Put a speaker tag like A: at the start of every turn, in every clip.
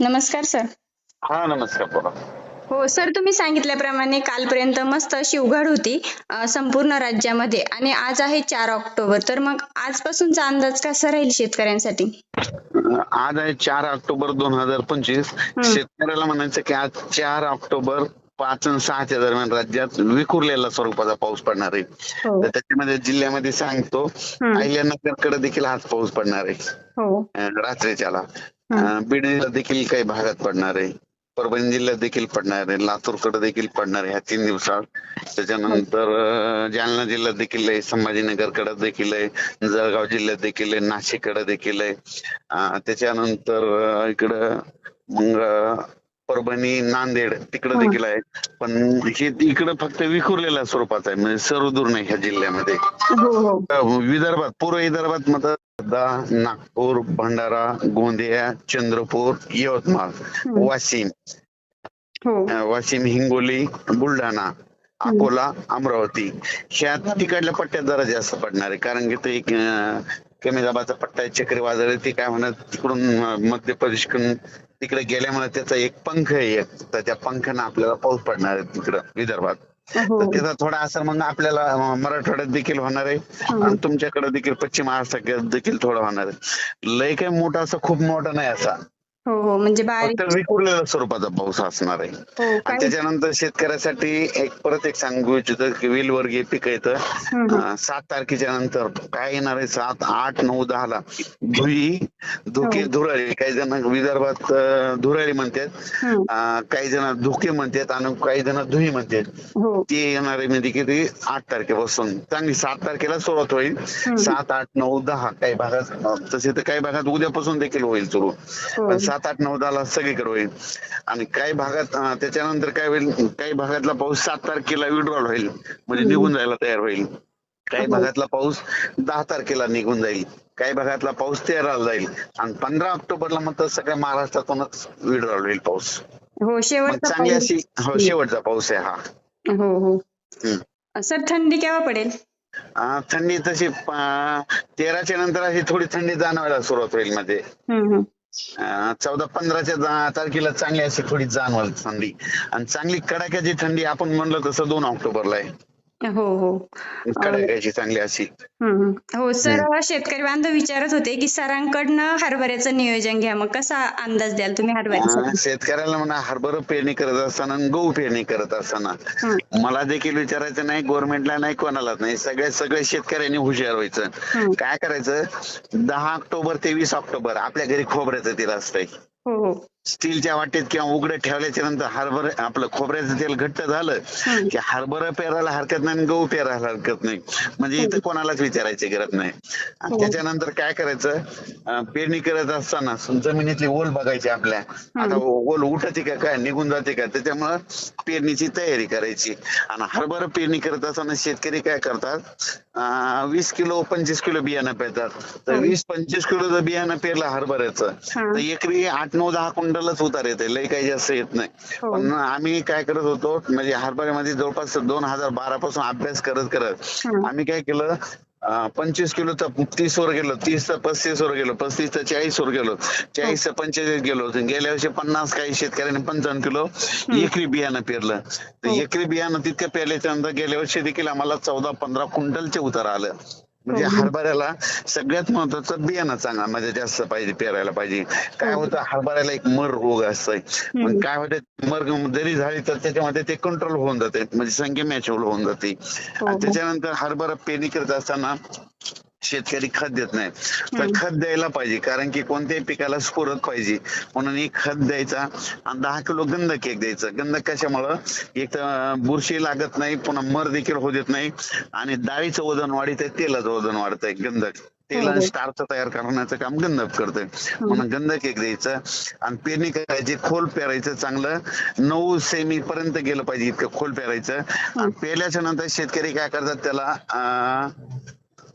A: नमस्कार सर.
B: हा नमस्कार बोला.
A: हो सर तुम्ही सांगितल्याप्रमाणे कालपर्यंत मस्त अशी उघड होती अ, संपूर्ण राज्यामध्ये. आणि आज आहे चार ऑक्टोबर. तर मग आजपासूनचा अंदाज कसा राहील शेतकऱ्यांसाठी?
B: आज आहे चार ऑक्टोबर दोन हजार पंचवीस. शेतकऱ्याला म्हणायचं की आज चार ऑक्टोबर पाच आणि सहाच्या दरम्यान राज्यात विखुरलेला स्वरूपाचा पाऊस पडणार आहे.
A: हो.
B: तर त्याच्यामध्ये जिल्ह्यामध्ये सांगतो
A: हम्म.
B: अहिल्यानगरकडे देखील हाच पाऊस पडणार आहे.
A: हो.
B: अं, रात्रीच्याला. बीड देखील काही भागात पडणार आहे. परभणी जिल्ह्यात देखील पडणार आहे. लातूरकडे देखील पडणार आहे. ह्या तीन दिवसात. त्याच्यानंतर जालना जिल्ह्यात देखील आहे. संभाजीनगरकडे देखील आहे. जळगाव जिल्ह्यात देखील आहे. नाशिककडे देखील आहे. त्याच्यानंतर इकडं मग परभणी नांदेड तिकडे. देखील आहे पण हे इकडं फक्त विखुरलेल्या स्वरूपाचं आहे. म्हणजे सर्वदूर नाही ह्या जिल्ह्यामध्ये.
A: हो हो.
B: विदर्भात पूर्व विदर्भात वर्धा नागपूर भंडारा गोंदिया चंद्रपूर यवतमाळ. वाशिम.
A: हो.
B: वाशिम हिंगोली बुलढाणा अकोला अमरावती. ह्या तिकडल्या पट्ट्यात जरा जास्त पडणार आहे. कारण की ते एक कमी दाबाचा पट्टा आहे. चक्रीवादळ ते काय म्हणत तिकडून मध्य प्रदेशकडून तिकडे गेल्यामुळे त्याचा एक पंख आहे एक. तर त्या पंखानं आपल्याला पाऊस पडणार आहे तिकडं विदर्भात.
A: हो.
B: तर त्याचा थोडा असर मग आपल्याला मराठवाड्यात देखील होणार आहे. आणि तुमच्याकडे देखील पश्चिम महाराष्ट्रात देखील थोडा होणार आहे. लय काही मोठा असं खूप मोठा नाही असा.
A: हो. हो म्हणजे बारीक
B: फक्त विखुरलेल्या स्वरूपाचा पाऊस असणार आहे.
A: हो
B: आणि त्याच्यानंतर शेतकऱ्यासाठी एक परत एक सांगू इच्छितो की वेलवर्गीय पिक येतं. अं, सात तारखेच्या नंतर काय येणार आहे? सात आठ नऊ दहा ला धुई धुके
A: हो.
B: धुराळी. काही जण विदर्भात अं, धुराळी म्हणतात. अं, काही जण धुके म्हणतात आणि काही जण धुई म्हणतात.
A: हो.
B: ती येणार आहे म्हणजे किती? आठ तारखेपासून. चांगली सात तारखेला सुरुवात होईल. सात आठ नऊ दहा. काही भागात अं, तसे तर काही भागात उद्यापासून देखील होईल सुरू.
A: हो.
B: पण सात आठ नऊ दहाला सगळीकडे होईल. आणि काही भागात त्याच्यानंतर काय होईल काही भागातला पाऊस सात तारखेला विड्रॉल होईल. म्हणजे निघून जायला तयार होईल. काही. भागातला पाऊस दहा तारखेला निघून जाईल. काही भागातला पाऊस तेराला जाईल. आणि पंधरा ऑक्टोबरला मात्र सगळ्या महाराष्ट्रातूनच विड्रॉल होईल पाऊस.
A: हो
B: मग
A: शेवटचा
B: चांगली
A: पाऊस.
B: अशी हो शेवटचा पाऊस आहे हा.
A: हो हो. सर थंडी केव्हा पडेल?
B: थंडी तशी तेराच्या नंतर अशी थोडी थंडी जाणवायला सुरुवात होईल मध्ये. चौदा पंधराच्या तारखेला चांगली अशी थोडी जाणवाल थंडी. आणि चांगली कडाक्याची थंडी आपण म्हणलं तसं दोन ऑक्टोबरला आहे.
A: हो हो.
B: कडाक्याची चांगली अशी.
A: हो सर शेतकरी बांधव विचारत होते की सरांकडनं हरभऱ्याचं नियोजन घ्या मग कसा अंदाज द्याल तुम्ही हरभऱ्याचा?
B: शेतकऱ्याला म्हणा हरभरा पेरणी करत असताना गहू पेरणी करत असताना. मला देखील विचारायचं नाही गव्हर्नमेंटला नाही कोणालाच नाही. सगळ्या सगळ्या शेतकऱ्यांनी हुशार व्हायचं. काय करायचं? दहा ऑक्टोबर ते वीस ऑक्टोबर आपल्या घरी खोबऱ्याचं तेल असतंय.
A: हो हो.
B: स्टीलच्या वाटेत किंवा उघडं ठेवल्याच्या नंतर हरभरा आपलं खोबऱ्याचं तेल घट्ट झालं. की हरभरा पेरायला हरकत नाही आणि गहू पेरायला हरकत नाही. म्हणजे इथं कोणालाच विचारायची गरज नाही. आणि
A: हो.
B: त्याच्यानंतर काय करायचं? पेरणी करत असताना जमिनीतली ओल बघायची आपल्या. आता ओल उठते का काय? निघून जाते का? त्याच्यामुळं पेरणीची तयारी करायची. आणि हरभरा पेरणी करत असताना शेतकरी काय करतात? वीस किलो पंचवीस किलो बियाणं पेरतात. तर
A: हो.
B: वीस पंचवीस किलो जर बियाणं पेरलं हरभऱ्याचं
A: हा.
B: तर एकरी आठ नऊ दहा क्विंटलच उतार येते लय काही जास्त येत नाही
A: हो.
B: पण आम्ही काय करत होतो म्हणजे हरभऱ्यामध्ये जवळपास दोन हजार बारा पासून अभ्यास करत करत
A: हं.
B: आम्ही काय केलं अं, पंचवीस किलोचं तीस वर गेलो तीस पस्तीस वर गेलो पस्तीस तर चाळीस वर गेलो चाळीस तर पंचेचाळीस गेलो गेल्या वर्षी पन्नास काही शेतकऱ्यांनी पंचावन्न किलो एकरी बियाणं पेरलं तर
A: हो.
B: एकरी बियाणं तितकं पेरल्याच्या नंतर गेल्या वर्षी देखील आम्हाला चौदा पंधरा क्विंटलचे उतार आलं म्हणजे. हरभऱ्याला सगळ्यात महत्वाचं बियाणं चांगला म्हणजे जास्त पाहिजे पेरायला पाहिजे काय. होतं हरभऱ्याला एक मर रोग असतोय पण काय होतं मर जरी झाली तर त्याच्यामध्ये ते कंट्रोल होऊन जाते म्हणजे संख्या मॅच्युअल होऊन जाते
A: हो.
B: आणि त्याच्यानंतर हरभरा पेरणी करत असताना शेतकरी खत देत नाही. तर. खत द्यायला पाहिजे कारण की कोणत्याही पिकाला स्फुरत पाहिजे. म्हणून एक खत द्यायचा आणि दहा किलो गंधक एक द्यायचं. गंधक कशामुळं? एक तर बुरशी लागत नाही पुन्हा मर देखील होऊ देत नाही आणि डाळीचं वजन वाढीत तेलाचं वजन वाढतंय गंधक तेल
A: हो,
B: आणि
A: हो.
B: स्टार्च तयार करण्याचं काम गंधक करतंय. म्हणून गंधक एक द्यायचं आणि पेरणी करायची खोल पेरायचं चांगलं. नऊ सेमी पर्यंत गेलं पाहिजे इतकं खोल पेरायचं. आणि पेरल्याच्या नंतर शेतकरी काय करतात त्याला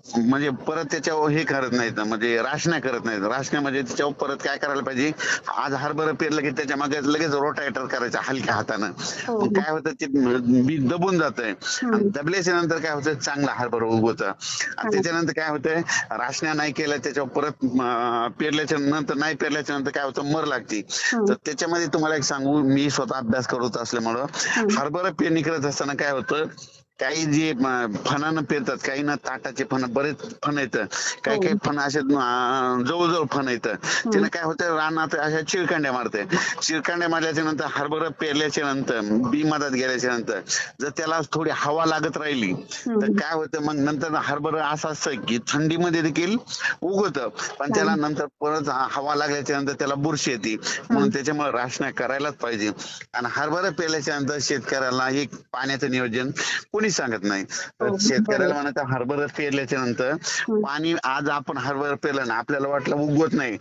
B: म्हणजे परत त्याच्यावर हे करत नाहीत म्हणजे राशना करत नाहीत. राशना म्हणजे त्याच्यावर परत काय करायला पाहिजे? आज हरभरा पेरलं की त्याच्यामागे लगेच रोटायटर करायचं हलक्या हातानं.
A: हो.
B: काय होतं? ते बी दबून जातंय. आणि दबल्याच्या नंतर काय होतं? चांगला हरभरा उगवतं. आणि त्याच्यानंतर काय होतंय? राशना नाही केलं त्याच्यावर परत पेरल्याच्या नंतर नाही पेरल्याच्या नंतर काय होतं? मर लागते. तर त्याच्यामध्ये तुम्हाला एक सांगू मी स्वतः अभ्यास करत असल्यामुळं हरभरा पेरणी करत असताना काय होतं? काही जे फणानं पेरतात काही ना ताटाचे फण बरेच फण येतं. काही काही फण असे जवळजवळ फण येतं. त्यानं काय होतं रानात अशा चिरकांड्या मारते. चिरकांड्या मारल्याच्या नंतर हरभरा पेरल्याच्या नंतर बी मधात गेल्याच्यानंतर जर त्याला थोडी हवा लागत राहिली तर काय होतं मग नंतर हरभरा असं असतं की थंडीमध्ये देखील उगवत. पण त्याला नंतर परत हवा लागल्याच्या नंतर त्याला बुरशी येते. म्हणून त्याच्यामुळे राशना करायलाच पाहिजे. आणि हरभरा पेरल्याच्या नंतर शेतकऱ्याला एक पाण्याचं नियोजन कोणी सांगत नाही. तर
A: हो,
B: शेतकऱ्याला म्हणत हरभरा पेरल्याच्या नंतर पाणी आज आपण हरभरा पेरलं ना आपल्याला वाटलं उगवत नाही.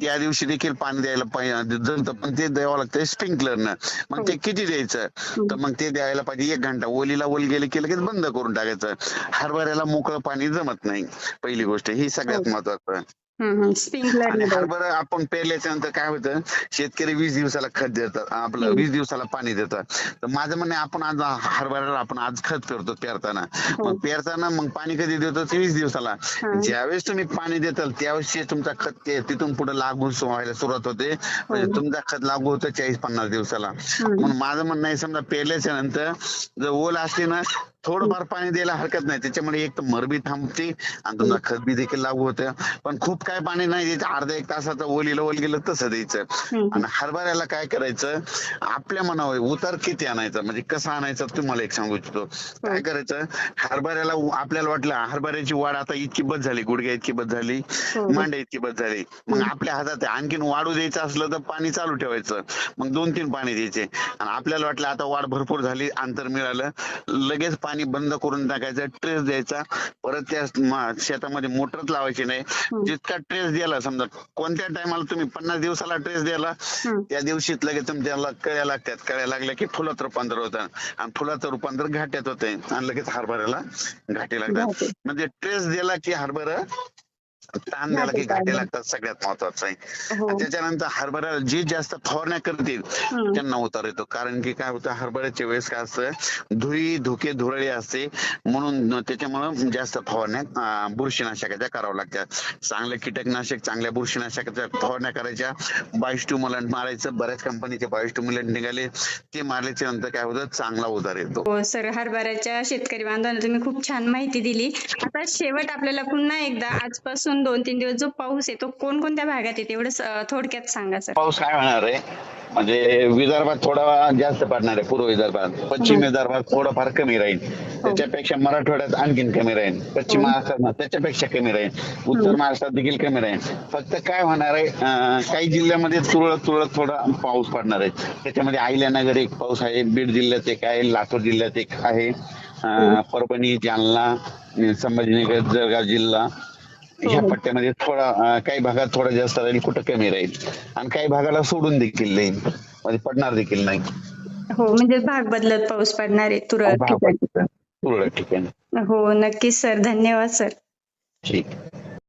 B: त्या दिवशी देखील पाणी द्यायला पाहिजे जमतं पण ते द्यावं लागतं स्प्रिंकलरनं मग ते किती द्यायचं? तर मग ते द्यायला पाहिजे एक घंटा. ओलीला ओल गेले की लगेच बंद करून टाकायचं. हरभऱ्याला मोकळं पाणी जमत नाही. पहिली गोष्ट ही सगळ्यात महत्वाचं.
A: हम्म. स्प्रिंकलर
B: आणि हरभरा आपण पेरल्याच्या नंतर काय होतं शेतकरी वीस दिवसाला खत देतात आपलं वीस दिवसाला पाणी देतात. तर माझं म्हणणं आपण आज हरभऱ्याला आपण आज खत करतो पेरताना. मग पेरताना मग पाणी कधी देतो? ते वीस दिवसाला. ज्यावेळेस तुम्ही पाणी देताल त्यावेळेस तुमचा खत तिथून पुढे लागू व्हायला सुरुवात होते. म्हणजे तुमचा खत लागू होतं चाळीस पन्नास दिवसाला. म्हणून माझं म्हणणं आहे समजा पेरल्याच्या नंतर जर ओल असते ना थोडंफार पाणी द्यायला हरकत नाही. त्याच्यामुळे एक तर मरबी थांबते आणि तुमचा खत बी देखील लागू होतं. पण खूप काय पाणी नाही द्यायचं. अर्धा एक तासाचं ओलीला ओल गेलं तसं द्यायचं. आणि हरभऱ्याला काय करायचं? आपल्या मनावर उतार किती आणायचा? म्हणजे कसं आणायचं? तुम्हाला एक सांगू इच्छितो. काय करायचं? हरभऱ्याला आपल्याला वाटलं हरभऱ्याची वाढ आता इतकी बस झाली. गुडघ्या इतकी बस झाली. मांड्या इतकी बस झाली. मग आपल्या हातात. आणखीन वाढू द्यायचं असलं तर पाणी चालू ठेवायचं. मग दोन तीन पाणी द्यायचे. आणि आपल्याला वाटलं आता वाढ भरपूर झाली अंतर मिळालं. लगेच पाणी बंद करून टाकायचं ट्रेस द्यायचा. परत त्या शेतामध्ये मोटरच लावायची नाही. जितका ट्रेस द्याला समजा कोणत्या टायमाला तुम्ही पन्नास दिवसाला ट्रेस द्याला त्या दिवशी लगेच तुम त्याला कळ्या लागतात. कळ्या लागल्या की फुलात रूपांतर होतं. आणि फुलाचं रूपांतर घाट्यात होतंय. आणि लगेच हरभऱ्याला घाटे लागतात. म्हणजे ट्रेस दिला की हरभरा ताण झाला की
A: घाटे
B: लागतात सगळ्यात महत्वाचं आहे.
A: हो.
B: त्याच्यानंतर हरभऱ्याला जे जास्त फवारण्या करतील त्यांना उतार येतो. कारण की काय होतं हरभऱ्याच्या वेळेस काय असतं धुळी धुके धुरळी असते. म्हणून त्याच्यामुळं जास्त फवारण्या बुरशीनाशकाच्या कराव्या लागतात. चांगल्या कीटकनाशक चांगल्या बुरशीनाशकाच्या फवारण्या करायच्या. बायोस्टिम्युलंट मारायचं बऱ्याच कंपनीचे बायोस्टिम्युलंट निघाले. ते मारल्याच्या नंतर काय होतं चांगला उतार येतो.
A: हो सर हरभऱ्याच्या शेतकरी बांधवांना तुम्ही खूप छान माहिती दिली. आता शेवट आपल्याला पुन्हा एकदा आजपासून दोन तीन दिवस जो पाऊस येतो कोणकोणत्या भागात येते? एवढं थोडक्यात सांगा सर.
B: पाऊस काय होणार आहे? म्हणजे विदर्भात थोडा जास्त पडणार आहे पूर्व विदर्भात. पश्चिम विदर्भात थोडंफार कमी राहील. त्याच्यापेक्षा मराठवाड्यात आणखीन कमी राहील. पश्चिम महाराष्ट्रात त्याच्यापेक्षा कमी राहील. उत्तर महाराष्ट्रात देखील कमी राहील. फक्त काय होणार आहे काही जिल्ह्यामध्ये तुरळक तुरळक थोडा पाऊस पडणार आहे. त्याच्यामध्ये अहिल्यानगर एक पाऊस आहे बीड जिल्ह्यात एक आहे लातूर जिल्ह्यात एक आहे. परभणी जालना संभाजीनगर जळगाव जिल्हा. ह्या पट्ट्यामध्ये थोडा काही भागात थोडा जास्त राहील कुठं कमी राहील. आणि काही भागाला सोडून देखील राहील म्हणजे पडणार देखील नाही.
A: हो म्हणजे भाग बदलत पाऊस पडणार आहे तुरळक ठिकाणी.
B: तुरळक ठिकाणी.
A: हो नक्कीच सर. धन्यवाद सर.
B: ठीक.